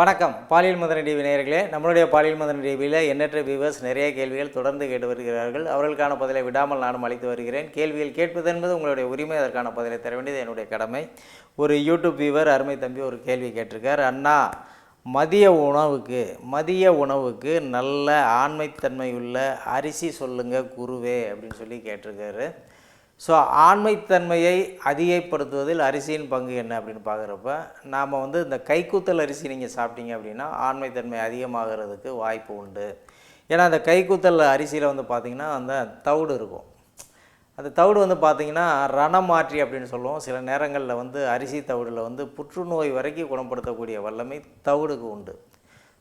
வணக்கம். பாலியல் மதன டிவி நேயர்களே நம்மளுடைய பாலியல் மதன டிவியில் எண்ணற்ற வியூவர்ஸ் நிறைய கேள்விகள் தொடர்ந்து கேட்டு வருகிறார்கள். அவர்களுக்கான பதிலை விடாமல் நானும் அளித்து வருகிறேன். கேள்விகள் கேட்பது என்பது உங்களுடைய உரிமை அதற்கான பதிலை தர வேண்டியது என்னுடைய கடமை. ஒரு யூடியூப் வியூவர் அருமை தம்பி ஒரு கேள்வி கேட்டிருக்கார். அண்ணா மதிய உணவுக்கு மதிய உணவுக்கு நல்ல ஆண்மைத்தன்மை உள்ள அரிசி சொல்லுங்கள் குருவே அப்படின்னு சொல்லி கேட்டிருக்காரு. ஸோ ஆண்மைத்தன்மையை அதிகப்படுத்துவதில் அரிசியின் பங்கு என்ன அப்படின்னு பார்க்குறப்ப நாம் வந்து இந்த கைக்கூத்தல் அரிசி நீங்கள் சாப்பிட்டீங்க அப்படின்னா ஆண்மைத்தன்மை அதிகமாகிறதுக்கு வாய்ப்பு உண்டு. ஏன்னா அந்த கைக்கூத்தல் அரிசியில் வந்து பார்த்திங்கன்னா அந்த தவிடு இருக்கும். அந்த தவிடு வந்து பார்த்திங்கன்னா ரணமாற்றி அப்படின்னு சொல்லுவோம். சில நேரங்களில் வந்து அரிசி தவிடில் வந்து புற்றுநோய் வரைக்கும் குணப்படுத்தக்கூடிய வல்லமை தவிடுக்கு உண்டு.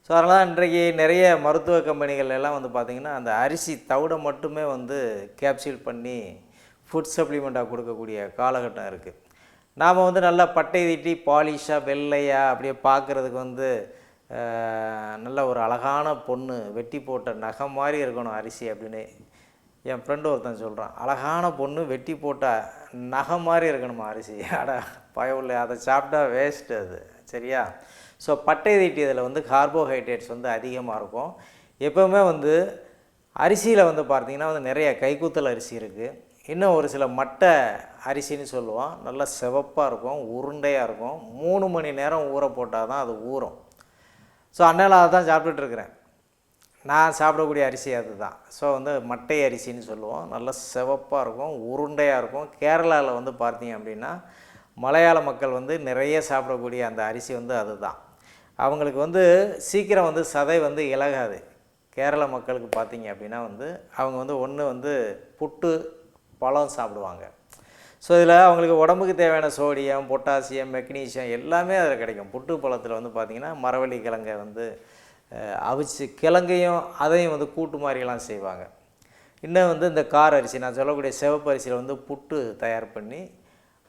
ஸோ அதனால் இன்றைக்கு நிறைய மருத்துவ கம்பெனிகள் எல்லாம் வந்து பார்த்திங்கன்னா அந்த அரிசி தவிடை மட்டுமே வந்து கேப்சூல் பண்ணி ஃபுட் சப்ளிமெண்ட்டாக கொடுக்கக்கூடிய காலகட்டம் இருக்குது நாம் வந்து நல்லா பட்டை தீட்டி பாலிஷாக வெள்ளையாக அப்படியே பார்க்குறதுக்கு வந்து நல்ல ஒரு அழகான பொண்ணு வெட்டி போட்ட நகை மாதிரி இருக்கணும் அரிசி அப்படின்னு. என் ஃப்ரெண்டு ஒருத்தன் சொல்கிறான் அழகான பொண்ணு வெட்டி போட்ட நகை மாதிரி இருக்கணுமா அரிசி? அட பயவுள்ள அதை சாப்பிட்டா வேஸ்ட்டு அது சரியா? ஸோ பட்டை தீட்டியதில் வந்து கார்போஹைட்ரேட்ஸ் வந்து அதிகமாக இருக்கும். எப்போவுமே வந்து அரிசியில் வந்து பார்த்தீங்கன்னா வந்து நிறைய கைக்கூத்தல் அரிசி இருக்குது இன்னும் ஒரு சில மட்டை அரிசின்னு சொல்லுவோம். நல்லா சிவப்பாக இருக்கும் உருண்டையாக இருக்கும். மூணு மணி நேரம் ஊற போட்டால் தான் அது ஊறும். ஸோ அன்னையில் அதை தான் சாப்பிட்டுட்டு இருக்கிறேன். நான் சாப்பிடக்கூடிய அரிசி அதுதான். ஸோ வந்து மட்டை அரிசின்னு சொல்லுவோம். நல்லா சிவப்பாக இருக்கும் உருண்டையாக இருக்கும். கேரளாவில் வந்து பார்த்தீங்க அப்படின்னா மலையாள மக்கள் வந்து நிறைய சாப்பிடக்கூடிய அந்த அரிசி வந்து அதுதான். அவங்களுக்கு வந்து சீக்கிரம் வந்து சதை வந்து இலகாது. கேரள மக்களுக்கு பார்த்தீங்க அப்படின்னா வந்து அவங்க வந்து ஒன்று வந்து புட்டு பழம் சாப்பிடுவாங்க. ஸோ இதில் அவங்களுக்கு உடம்புக்கு தேவையான சோடியம் பொட்டாசியம் மெக்னீசியம் எல்லாமே அதில் கிடைக்கும். புட்டு பழத்தில் வந்து பார்த்திங்கன்னா மரவள்ளி கிழங்கை வந்து அவிச்சு கிழங்கையும் அதையும் வந்து கூட்டு மாதிரிலாம் செய்வாங்க. இன்னும் வந்து இந்த கார் அரிசி நான் சொல்லக்கூடிய சிவப்பு அரிசியில் வந்து புட்டு தயார் பண்ணி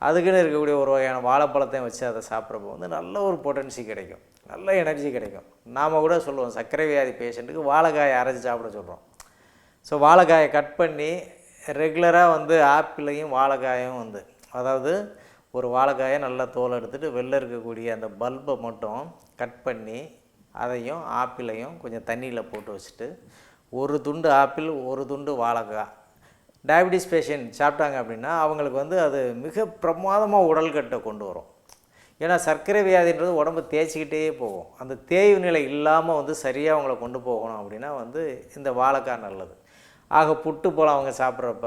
அதுக்குன்னு இருக்கக்கூடிய ஒரு வகையான வாழைப்பழத்தையும் வச்சு அதை சாப்பிட்றப்போ வந்து நல்ல ஒரு பொட்டன்சி கிடைக்கும். நல்ல எனர்ஜி கிடைக்கும். நாம் கூட சொல்லுவோம் சர்க்கரை வியாதி பேஷண்ட்டுக்கு வாழைக்காயை அரைச்சி சாப்பிட சொல்கிறோம் ஸோ வாழைக்காயை கட் பண்ணி ரெகுலராக வந்து ஆப்பிளையும் வாழைக்காயும் வந்து அதாவது ஒரு வாழைக்காயை நல்லா தோல் எடுத்துகிட்டு வெளில இருக்கக்கூடிய அந்த பல்பை மட்டும் கட் பண்ணி அதையும் ஆப்பிளையும் கொஞ்சம் தண்ணியில் போட்டு வச்சுட்டு ஒரு துண்டு ஆப்பிள் ஒரு துண்டு வாழைக்காய். டயபிட்டிஸ் பேஷண்ட் சாப்பிட்டாங்க அப்படின்னா அவங்களுக்கு வந்து அது மிக பிரமாதமாக உடல்கட்டை கொண்டு வரும். ஏன்னா சர்க்கரை வியாதின்றது உடம்பு தேய்ச்சிக்கிட்டே போகும். அந்த தேய்வு நிலை இல்லாமல் வந்து சரியாக அவங்கள கொண்டு போகணும் அப்படின்னா வந்து இந்த வாழைக்காய் நல்லது. ஆக புட்டு போல் அவங்க சாப்பிட்றப்ப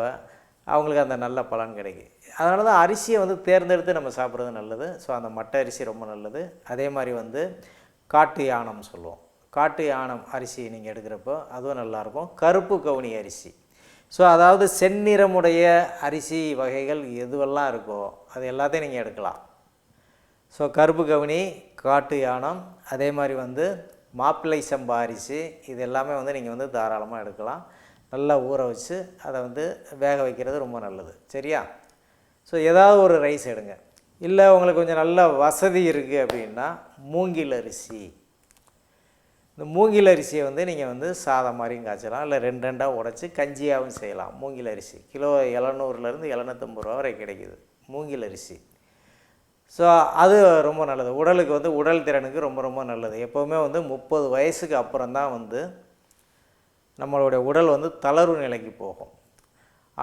அவங்களுக்கு அந்த நல்ல பலன் கிடைக்கும். அதனால தான் அரிசியை வந்து தேர்ந்தெடுத்து நம்ம சாப்பிட்றது நல்லது. ஸோ அந்த மட்டை அரிசி ரொம்ப நல்லது. அதே மாதிரி வந்து காட்டு யானம் சொல்லுவோம். காட்டு யானம் அரிசி நீங்கள் எடுக்கிறப்போ அதுவும் நல்லாயிருக்கும். கருப்பு கவுனி அரிசி. ஸோ அதாவது செந்நிறமுடைய அரிசி வகைகள் எதுவெல்லாம் இருக்கோ அது எல்லாத்தையும் நீங்கள் எடுக்கலாம். ஸோ கருப்பு கவுனி காட்டு யானம் அதே மாதிரி வந்து மாப்பிள்ளை சம்பா அரிசி இது எல்லாமே வந்து நீங்கள் வந்து தாராளமாக எடுக்கலாம். நல்லா ஊற வச்சு அதை வந்து வேக வைக்கிறது ரொம்ப நல்லது. சரியா? ஸோ ஏதாவது ஒரு ரைஸ் எடுங்க. இல்லை உங்களுக்கு கொஞ்சம் நல்ல வசதி இருக்குது அப்படின்னா மூங்கில் அரிசி. இந்த மூங்கில் அரிசியை வந்து நீங்கள் வந்து சாதம் மாதிரியும் காய்ச்சலாம். இல்லை ரெண்டு ரெண்டாக உடச்சி கஞ்சியாகவும் செய்யலாம். மூங்கில் அரிசி. கிலோ எழுநூறுலேருந்து எழுநூத்தம்பது ரூபா வரை கிடைக்குது. மூங்கில் அரிசி. ஸோ அது ரொம்ப நல்லது. உடலுக்கு வந்து உடல் திறனுக்கு ரொம்ப ரொம்ப நல்லது. எப்போவுமே வந்து முப்பது வயசுக்கு அப்புறம் தான் வந்து நம்மளுடைய உடல் வந்து தளர்வு நிலைக்கு போகும்.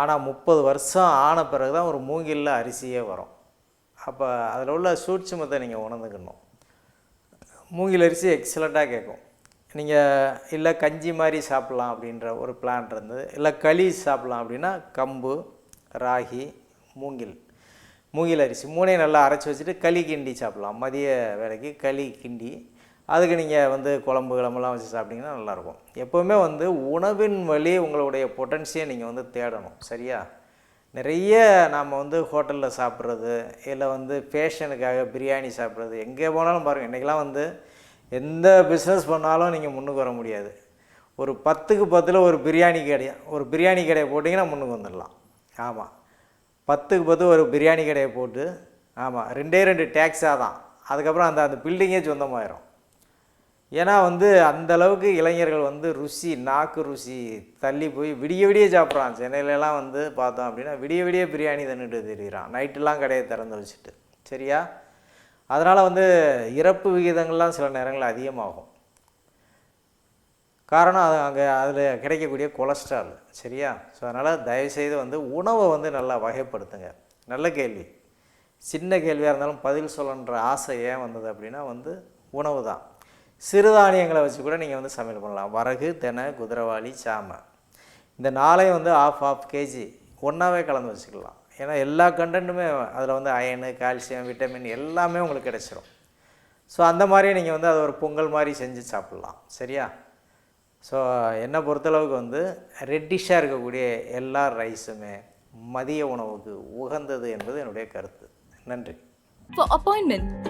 ஆனால் முப்பது வருஷம் ஆன பிறகு தான் ஒரு மூங்கிலில் அரிசியே வரும். அப்போ அதில் உள்ள சூட்சுமத்தை நீங்கள் உணர்ந்துக்கணும். மூங்கில் அரிசி எக்ஸலண்ட்டாக கேட்கும். நீங்கள் இல்லை கஞ்சி மாதிரி சாப்பிட்லாம் அப்படின்ற ஒரு பிளான் இருந்தது. இல்லை களி சாப்பிட்லாம் அப்படின்னா கம்பு ராகி மூங்கில். மூங்கில் அரிசி மூணையும் நல்லா அரைச்சி வச்சுட்டு களி கிண்டி சாப்பிட்லாம். மதிய வேலைக்கு களி கிண்டி அதுக்கு நீங்கள் வந்து குழம்பு கிளம்பெல்லாம் வச்சு சாப்பிட்டீங்கன்னா நல்லாயிருக்கும். எப்போவுமே வந்து உணவின் வழி உங்களுடைய பொட்டன்சியை நீங்கள் வந்து தேடணும். சரியா? நிறைய நாம் வந்து ஹோட்டலில் சாப்பிட்றது இல்லை வந்து ஃபேஷனுக்காக பிரியாணி சாப்பிட்றது எங்கே போனாலும் பாருங்கள் இன்றைக்கெலாம் வந்து எந்த பிஸ்னஸ் பண்ணாலும் நீங்கள் முன்னுக்கு வர முடியாது. ஒரு பத்துக்கு பத்தில் ஒரு பிரியாணி கடையை ஒரு பிரியாணி கடையை போட்டிங்கன்னா முன்னுக்கு வந்துடலாம். ஆமாம் பத்துக்கு பத்து ஒரு பிரியாணி கடையை போட்டு ஆமாம் ரெண்டே ரெண்டு டேக்ஸாக தான். அதுக்கப்புறம் அந்த அந்த பில்டிங்கே சொந்தமாயிரும். ஏன்னா வந்து அந்த அளவுக்கு இளைஞர்கள் வந்து ருசி நாக்கு ருசி தள்ளி போய் விடிய விடிய சாப்பிட்றான். சென்னையிலலாம் வந்து பார்த்தோம் அப்படின்னா விடிய விடிய பிரியாணி தன்னுட்டு தெரியுறான். நைட்டெல்லாம் கடையை திறந்து வச்சுட்டு. சரியா? அதனால் வந்து இறப்பு விகிதங்கள்லாம் சில நேரங்களில் அதிகமாகும். காரணம் அது அங்கே அதில் கிடைக்கக்கூடிய கொலஸ்ட்ரால். சரியா? ஸோ அதனால் தயவுசெய்து வந்து உணவை வந்து நல்லா வகைப்படுத்துங்க. நல்ல கேள்வி. சின்ன கேள்வியாக இருந்தாலும் பதில் சொல்லன்ற ஆசை ஏன் வந்தது அப்படின்னா வந்து உணவு தான். சிறுதானியங்களை வச்சு கூட நீங்கள் வந்து சமையல் பண்ணலாம். வரகு தெனை குதிரவாளி சாமை. இந்த நாளையும் வந்து ஆஃப் ஆஃப் கேஜி ஒன்றாவே கலந்து வச்சுக்கலாம். ஏன்னா எல்லா கண்டென்ட்டுமே அதில் வந்து அயனு கால்சியம் விட்டமின் எல்லாமே உங்களுக்கு கிடச்சிரும். ஸோ அந்த மாதிரி நீங்கள் வந்து அதை ஒரு பொங்கல் மாதிரி செஞ்சு சாப்பிட்லாம். சரியா? ஸோ என்னை பொறுத்தளவுக்கு வந்து ரெட்டிஷாக இருக்கக்கூடிய எல்லா ரைஸுமே மதிய உணவுக்கு உகந்தது என்பது என்னுடைய கருத்து. நன்றி. For appointment,